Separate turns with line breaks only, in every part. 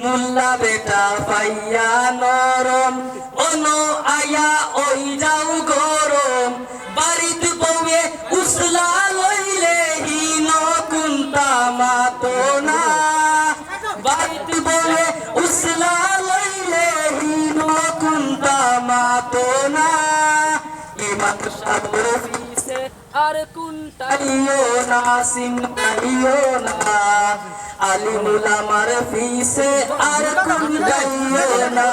মুল্লা বেটা পাইয়া নরম। অনো আয়া ওই যাও গরম। বাড়িতে বউয়ে উসলা লইলে হিন কুন্তা মাতো না। বাড়িতে বউয়ে উসলা লইলে হিন কুন্তা মাতো না। ইমান সাদর ফিসে আর কুন্তাইও না সিমতাইও না আলিমুল আমার ফিসে আর কুন্তাইও না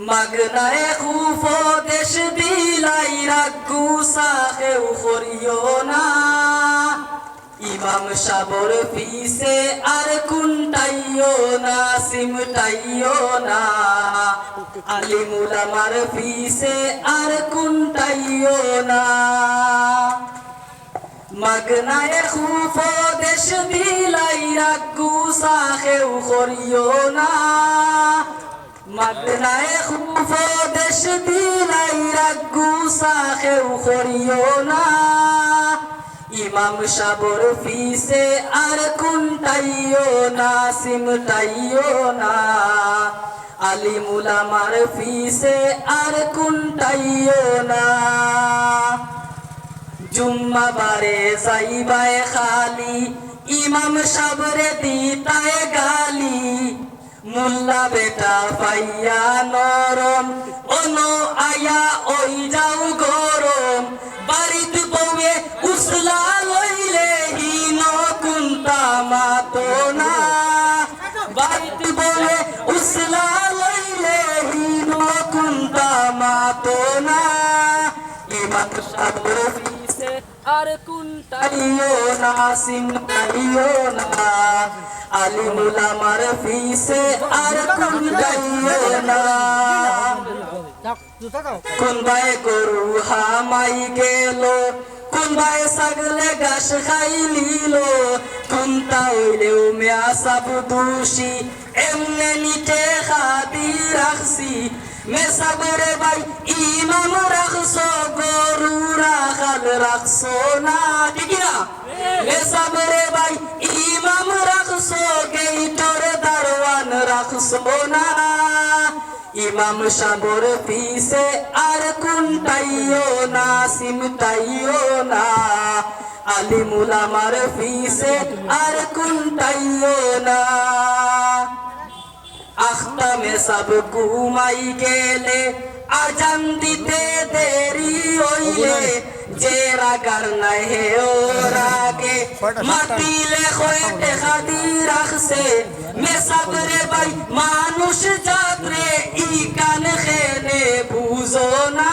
মাগনায় খুফ দেশ বিলাই রাগু সাহেও করিও না ইমাম সাবর ফিসে আর কুন্টাইও না, সিমটাইও না। আলিমুল আমার ফিসে আর কুন্টাইও না। মাগনায় খুফ দেশ বিলাই রাগু সাহেও করিও না। মাগনায় খুফ দেশ বিলাই রাগু সাহেও করিও না। ইমাম সাবর ফিসে আর কুন্টাইও না সিমটাইও না। আলিমুল আমার ফিসে আর কুন্টাইও না। জুম্মা বারে যাইবায় খালি, ইমাম সাবরে দিতায় গালি। মুল্লা বেটা পাইয়া নরম, অনো আয়া ওই যাও ইমান ফিসে আর কোনবাই গরু হামাই গেল কোনবাই ছাগলে ঘাস খাই লিল কোনটা হইলেও মেয়া সাব দোষী এমনে নিতে খাদি রাখছি মেসাবরে ভাই ইমাম রাখছো রাখাল রাখছো না ঠিক না? মেসাবরে ভাই ইমাম রাখছো গেইটর দারওয়ান রাখছো না। ইমাম সাবর পিসে আর কুন্টাইও না সিমটাইও না। আলিমুল আমার পিসে আর কুন্টাইও না। আখতামে সব ঘুমাই গেলে আজান দিতে দেরি হইলে যে রাগার নাই হে ও রাগে মাতিলে হয়ে দেখা দি রাখছে মেসাবরে ভাই মানুষ যাত্রে ই কান খেলে বুঝো না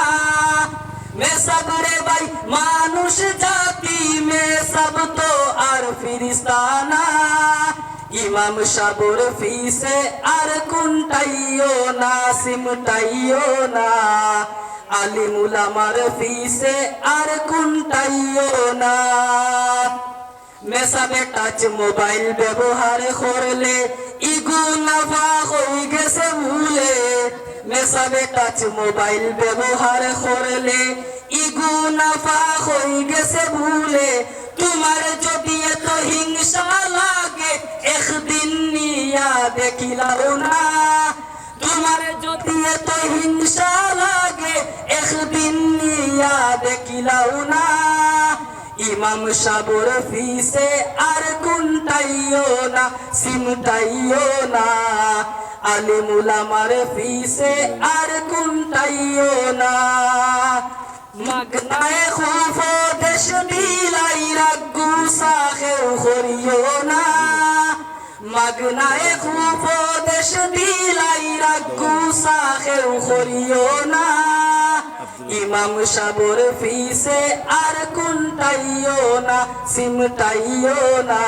মেসাবরে ভাই মানুষ জাতি মে সব তো আর ফিরিস্তানা ইমাম সাবর ফিসে আর কুন্টাইও না সিমটাইও না আলিমুল আমার ফিসে আর কুন্টাইও না। মেসাবে টাচ মোবাইল ব্যবহার করলে ইগু নাফা হয়ে গেছে ভুলে। মেসাবে টাচ মোবাইল ব্যবহার করলে ইগু নাফা হয়ে গেছে ভুলে। তোমার যদি এত হিংসা লাগে, একদিন নিয়া দেখিলাও না। একদিন নিয়া দেখিলাও না। ইমাম সাবর ফিসে আর কুন্টাইও না, সিমটাইও না। আলিমুল আমার ফিসে আর কুন্টাইও না। মাগনায় খুফ দেশ দিলাই রাগু সাখেও করিও না। মাগনায় খুফ দেশ দিলাই রাগু সাখেও করিও না। ইমাম সাবর ফিসে আর কোনটাইও না সিমটাইও না।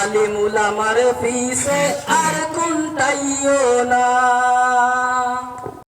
আলিমুল আমার ফিসে আর কোনটাইও না।